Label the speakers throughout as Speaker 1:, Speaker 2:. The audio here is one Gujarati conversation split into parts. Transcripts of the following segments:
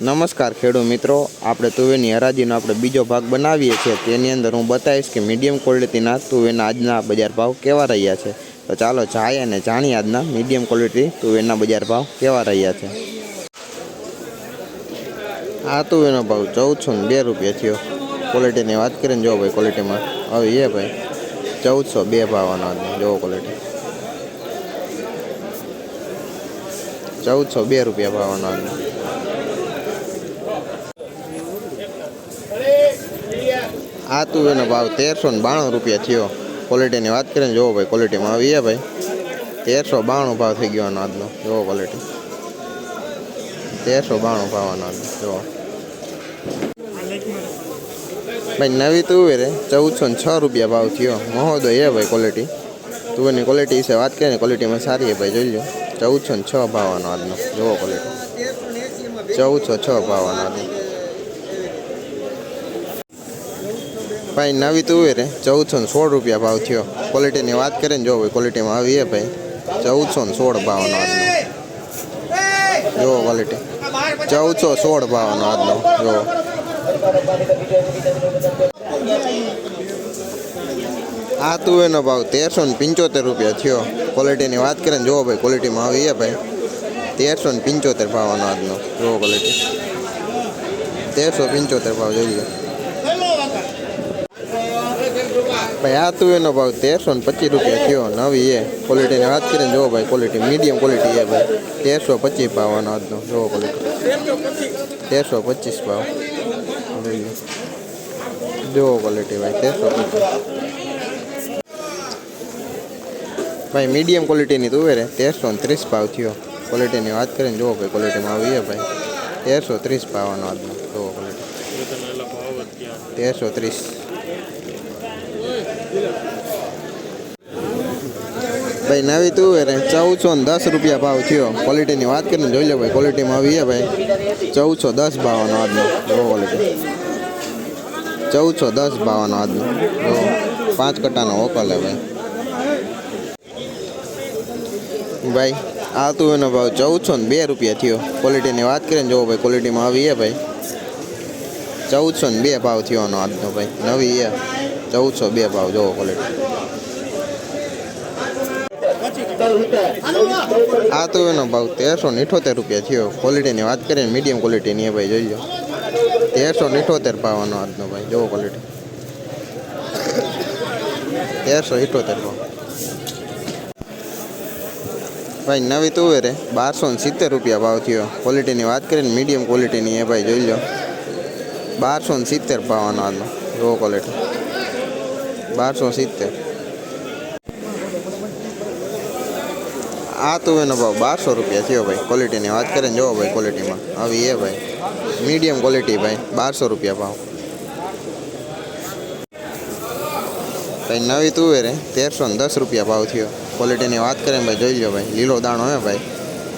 Speaker 1: નમસ્કાર ખેડૂત મિત્રો. આપણે તુવેરની હરાજીનો આપણે બીજો ભાગ બનાવીએ છીએ. તેની અંદર હું બતાવીશ કે મીડિયમ ક્વોલિટીના તુવેરના આજના બજાર ભાવ કેવા રહ્યા છે. તો ચાલો જાય અને જાણીએ આજના મીડિયમ ક્વોલિટી તુવેરના બજાર ભાવ કેવા રહ્યા છે. આ તુવેરનો ભાવ ચૌદસો ને બે રૂપિયા થયો. ક્વોલિટીની વાત કરીને જો ભાઈ ક્વોલિટીમાં હવે એ ભાઈ, ચૌદસો બે ભાવનો જોવો ક્વોલિટી ચૌદસો બે રૂપિયા ભાવનો આ તુવેરનો ભાવ તેરસો બાણું રૂપિયા થયો. ક્વોલિટીની વાત કરીને જોવો ભાઈ ક્વોલિટીમાં આવીએ ભાઈ. તેરસો બાણું ભાવ થઈ ગયો આનો આજનો. જોવો ક્વોલિટી તેરસો બાણું ભાવનો આજનો. જોવો. ભાઈ, નવી તુવેર ચૌદસો ને છ રૂપિયા ભાવ થયો. મહોદય એ ભાઈ ક્વોલિટી તુવેરની ક્વોલિટી વિશે વાત કરીએ ક્વોલિટીમાં સારી છે ભાઈ, જોઈ લો ચૌદસો ને છ ભાવનો આજનો. જોવો ક્વોલિટી ચૌદસો છ ભાવનો આજનો. ભાઈ નવી તુવેર ચૌદસો ને સોળ રૂપિયા ભાવ થયો. ક્વોલિટીની વાત કરીને જો ભાઈ ક્વોલિટીમાં આવી છે ભાઈ. ચૌદસો ને સોળ ભાવનો આજનો. જો ક્વોલિટી ચૌદસો સોળ ભાવનો આજનો. જો. આ તુવેરનો ભાવ તેરસો ને પંચોતેર રૂપિયા થયો. ક્વોલિટીની વાત કરીને જુઓ ભાઈ ક્વોલિટીમાં આવી છે ભાઈ. તેરસો ને પંચોતેર ભાવનો આજનો. જુઓ ક્વોલિટી તેરસો પંચોતેર ભાવ જોઈ લો ભાઈ, આ તુવેરનો ભાવ તેરસો ને પચીસ રૂપિયા થયો, નવી એ. ક્વોલિટીની વાત કરીને જુઓ ભાઈ ક્વોલિટી મીડિયમ ક્વોલિટી એ ભાઈ. તેરસો પચીસ ભાવનો આજનો, જુઓ ક્વોલિટી તેરસો પચીસ ભાવ. જુઓ ક્વોલિટી ભાઈ, તેરસો પચીસ. ભાઈ મીડિયમ ક્વોલિટીની તુવેરે તેરસો ને ત્રીસ ભાવ થયો. ક્વોલિટીની વાત કરીને જુઓ ભાઈ ક્વોલિટીમાં આવી ભાઈ. તેરસો ત્રીસ ભાવનો આજનો, જુઓ ક્વોલિટી તેરસો ત્રીસ. ભાઈ, નવી તુવેર ચૌદસો ને દસ રૂપિયા ભાવ થયો. ક્વોલિટીની વાત કરીને જોઈ લો ભાઈ ક્વોલિટીમાં આવી છે ભાઈ. ચૌદસો દસ ભાવનો આજનો. જો ક્વોલિટી ચૌદસો દસ ભાવનો આજનો. જો પાંચ કટાનો ઓકલ હે ભાઈ. ભાઈ, આ તુવેરનો ભાવ ચૌદસો ને બે રૂપિયા થયો. ક્વોલિટીની વાત કરીને જોવો ભાઈ ક્વોલિટીમાં આવી છે ભાઈ. ચૌદસો ને બે ભાવ થયો આનો આજનો ભાઈ. નવી એ ચૌદસો બે ભાવ, જોવો ક્વોલિટી આ તો એનો ભાવ તેરસો ને રૂપિયા થયો. ક્વોલિટીની વાત કરીએ મીડિયમ ક્વોલિટીની એ ભાઈ જોઈ લો. તેરસો ને ઇઠોતેર ભાવનો આજનો ભાઈ, જોવો ક્વોલિટી તેરસો ઇઠોતેર ભાવ. ભાઈ, નવી તુવેરે બારસો ને સિત્તેર રૂપિયા ભાવ થયો. ક્વોલિટીની વાત કરીને મીડિયમ ક્વોલિટીની એ ભાઈ જોઈ લો. બારસો ને સિત્તેર પાવાનો આજનો. જોવો ક્વોલિટી બારસો સિત્તેર. આ તુવેરનો ભાવ બારસો રૂપિયા થયો ભાઈ. ક્વોલિટીની વાત કરીને જોવો ભાઈ ક્વોલિટીમાં આવી એ ભાઈ. મીડિયમ ક્વોલિટી ભાઈ. બારસો રૂપિયા ભાવ. ભાઈ, નવી તુવેરે તેરસો ને દસ રૂપિયા ભાવ થયો. ક્વોલિટીની વાત કરીને ભાઈ, જોઈ લો ભાઈ. લીલો દાણો હે ભાઈ.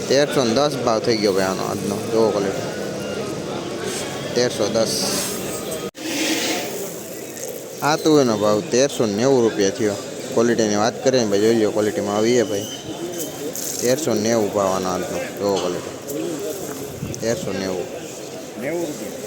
Speaker 1: તેરસો ને દસ ભાવ થઈ ગયો ભાઈ આનો આજનો. જોવો ક્વોલિટી તેરસો દસ. આ તુવેરનો ભાવ તેરસો નેવું રૂપિયા થયો. ક્વોલિટીની વાત કરીએ ને ભાઈ, જોઈ લો ક્વોલિટીમાં આવીએ ભાઈ. તેરસો નેવું પાવાના આજનો જોવો ક્વોલિટી તેરસો નેવું.
Speaker 2: નેવું રૂપિયા.